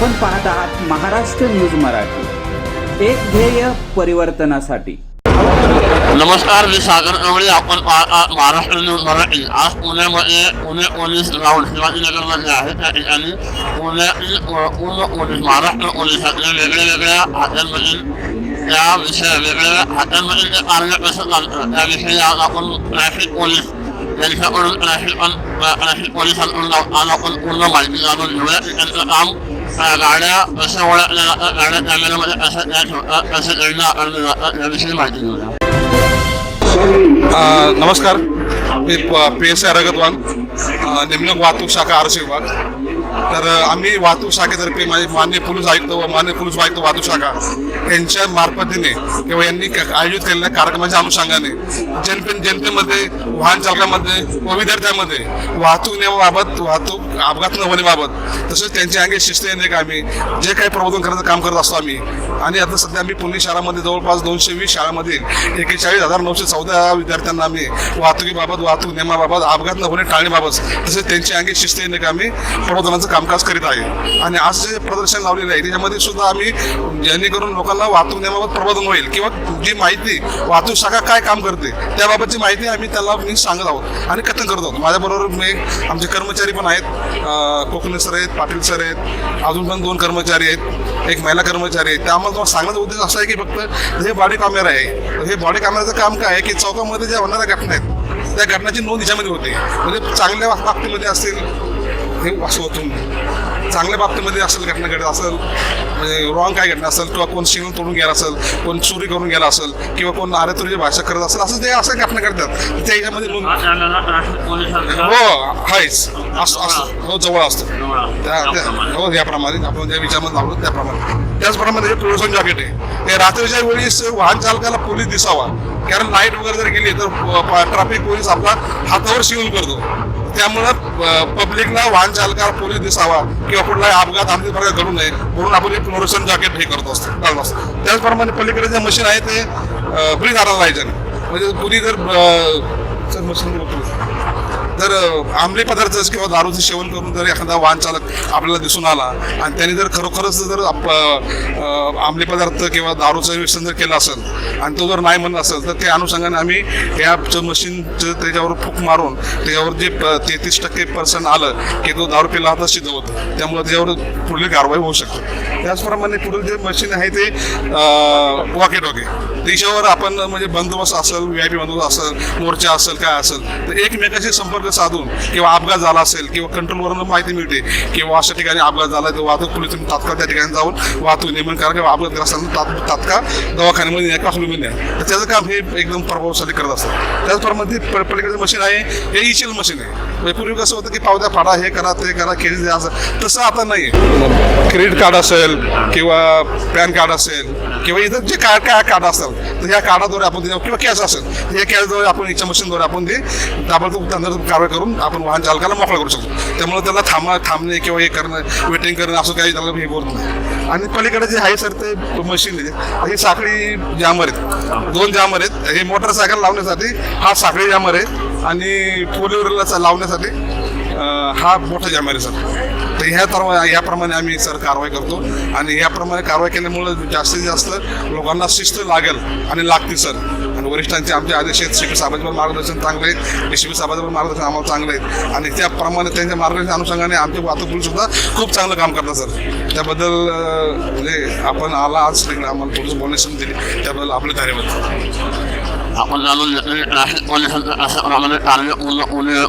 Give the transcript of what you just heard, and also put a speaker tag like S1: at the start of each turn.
S1: आपण पाहत आहात महाराष्ट्र न्यूज मराठी. एक ध्येय परिवर्तनासाठी.
S2: नमस्कार मी सागर कवळे आपण पाहता महाराष्ट्र न्यूज मराठी. आज पुण्यामध्ये पुणे पोलीस ग्राउंड शिवाजीनगरमध्ये आहे. त्या ठिकाणी पुण्यातील पूर्ण पोलीस महाराष्ट्र पोलिसातल्या वेगळ्या वेगळ्या खात्यांमधील त्या विषय वेगवेगळ्या खात्यांमधील ते कार्य कसं चालतं त्याविषयी आज आपण ट्रॅफिक पोलीस यांच्याकडून ट्रॅफिक ट्रॅफिक पोलिसांकडून आज आपण पूर्ण माहिती जाणून घेऊया. त्यांचं काम अ, गाड्या याविषयी माहिती घेऊया
S3: नमस्कार मी पी एस आय रगतवान अ, नेमणूक वाहतूक शाखा आरक्षी विभाग तर आम्ही वाहतूक शाखेतर्फे माझे मान्य पोलीस आयुक्त व मान्य पोलीस आयुक्त वाहतूक शाखा यांच्या मार्फतीने किंवा यांनी आयोजित केलेल्या कार्यक्रमाच्या अनुषंगाने जनते जनतेमध्ये वाहन चालकामध्ये व विद्यार्थ्यांमध्ये वाहतूक नियमाबाबत वाहतूक अपघात न होण्याबाबत तसेच त्यांच्या अंगी शिस्त येणे का आम्ही जे काही प्रबोधन करण्याचं काम करत असतो आम्ही. आणि आता सध्या आम्ही पुणे शहरामध्ये जवळपास दोनशे वीस शाळांमधील एकेचाळीस हजार नऊशे चौदा विद्यार्थ्यांना आम्ही वाहतुकीबाबत वाहतूक नियमाबाबत अपघात न होणे टाळण्याबाबत तसेच त्यांच्या अंगी शिस्त येणे का आम्ही प्रबोधनाचं कामकाज करीत आहे. आणि आज जे प्रदर्शन लावलेलं आहे त्याच्यामध्ये सुद्धा आम्ही जेणेकरून लोकांना वाहतूक नियमाबाबत प्रबोधन होईल किंवा जी माहिती वाहतूक शाखा काय काम करते त्याबाबतची माहिती आम्ही त्याला मी सांगत आहोत आणि कथन करत आहोत. माझ्याबरोबर मी आमचे कर्मचारी पण आहेत. कोकणे सर आहेत पाटील सर आहेत अजून पण दोन कर्मचारी आहेत एक महिला कर्मचारी आहेत. त्यामुळे तुम्हाला सांगण्याचा उद्देश असा आहे की फक्त हे बॉडी कॅमेरा आहे. हे बॉडी कॅमेराचं काम काय आहे की चौकामध्ये ज्या होणाऱ्या घटना आहेत त्या घटनाची नोंद याच्यामध्ये होते. म्हणजे चांगल्या बाबतीमध्ये असतील हे असं चांगल्या बाबतीमध्ये असेल घटना घडत असेल म्हणजे रॉंग काय घटना असेल किंवा कोण सिग्नल तोडून गेला असेल कोण चोरी करून गेला असेल किंवा कोण आरेतुरीची भाषा करत असेल असं ते असं घटना घडतात. त्या
S2: पोलिसांचा
S3: हो आहेच. असं असं हो जवळ असतं. त्या त्या- हो याप्रमाणे आपण ज्या विचारामध्ये लावलं त्याप्रमाणे. त्याचप्रमाणे हे फ्लोरोसन जॅकेट आहे हे रात्रीच्या वेळेस वाहन चालकाला पोलीस दिसावा. कारण लाइट वगैरे जर गेली तर ट्रॅफिक पोलीस आपला हातावर शिवून करतो. त्यामुळं पब्लिकला वाहन चालकाला पोलीस दिसावा किंवा कुठलाही अपघात आमच्या प्रकारे घडू नये म्हणून आपण हे फ्लोरोसन जॅकेट हे करत असतो घालत असतो. त्याचप्रमाणे पलीकडे जे मशीन आहे ते ब्रिज पाहिजे म्हणजे कुणी जर जर अ, अंमली पदार्थ किंवा दारूचं सेवन करून जर एखादा वाहन चालक आपल्याला दिसून आला आणि त्याने जर खरोखरच जर आप- अंमली पदार्थ किंवा दारूचं व्यसन जर केलं असेल आणि तो जर नाही म्हणत असेल तर त्या अनुषंगाने आम्ही या मशीनचं त्याच्यावर फूक मारून त्याच्यावर जे तेहतीस टक्के पर्सेंट आलं की तो दारू पिला होता सिद्ध होतं. त्यामुळे त्याच्यावर पुढील कारवाई होऊ शकते. त्याचप्रमाणे पुढील जे मशीन आहे ते वॉके टॉके त्याच्यावर आपण म्हणजे बंदोबस्त असेल व्ही आय पी बंदोबस्त असेल मोर्चा असेल काय असेल? तर एकमेकाशी संपर्क साधून किंवा अपघात झाला असेल किंवा कंट्रोलवरून माहिती मिळते किंवा अशा ठिकाणी अपघात झाला तर वाहतूक पोलीस तुम्ही तात्काळ त्या ठिकाणी जाऊन वाहतूक नियमन करा किंवा अपघातग्रस्तांना तात- तात्काळ दवाखान्यामध्ये न्या का हॉस्पिटलमध्ये न्या तर त्याचं काम हे एकदम प्रभावशाली करत असतं. त्याचप्रमाणे पलीकडचं प- मशीन आहे हे इचेल मशीन आहे. म्हणजे पूर्वी कसं होतं की पावत्या फाडा हे करा ते करा केस द्या असं तसं आता नाही क्रेडिट कार्ड असेल किंवा पॅन कार्ड असेल किंवा इतर जे काय काय कार्ड असतात तर ह्या कार्डाद्वारे आपण देऊ किंवा कॅश असेल तर या कॅशद्वारे आपण इच्छा मशीनद्वारे आपण ते ताबडतोब त्यांना कारवाई करून आपण वाहन चालकाला मोकळा करू शकतो. त्यामुळे त्याला थांबा थांबणे किंवा हे करणं वेटिंग करणं असं काही त्याला हे करत नाही. आणि पलीकडे जे आहे सर ते मशीन हे साखळी जामर आहेत. दोन जामर आहेत. हे मोटरसायकल लावण्यासाठी हा साखळी जामर आहे. आणि फोर व्हीलरला लावण्यासाठी हा मोठा जामर आहे सर. तर ह्या तर याप्रमाणे आम्ही सर कारवाई करतो. आणि याप्रमाणे कारवाई केल्यामुळे जास्तीत जास्त लोकांना शिस्त लागेल आणि लागते सर. आणि वरिष्ठांचे आमचे आदेश आहेत. शिक्षक साहेबांचे पण मार्गदर्शन चांगलं आहे डी सी पी पण मार्गदर्शन आम्हाला चांगलं आहे आणि त्याप्रमाणे त्यांच्या मार्गदर्शन अनुषंगाने आमचे वाहतूक सुद्धा खूप चांगलं काम करतात सर. त्याबद्दल म्हणजे आपण आला आज. तिकडे आम्हाला पोलीस बोलण्याची दिली. त्याबद्दल आपले धन्यवाद.
S2: आपण जाणून घेतले ट्रॅफिक पोलिसांचं अशा प्रमाणे कार्य पूर्ण पुणे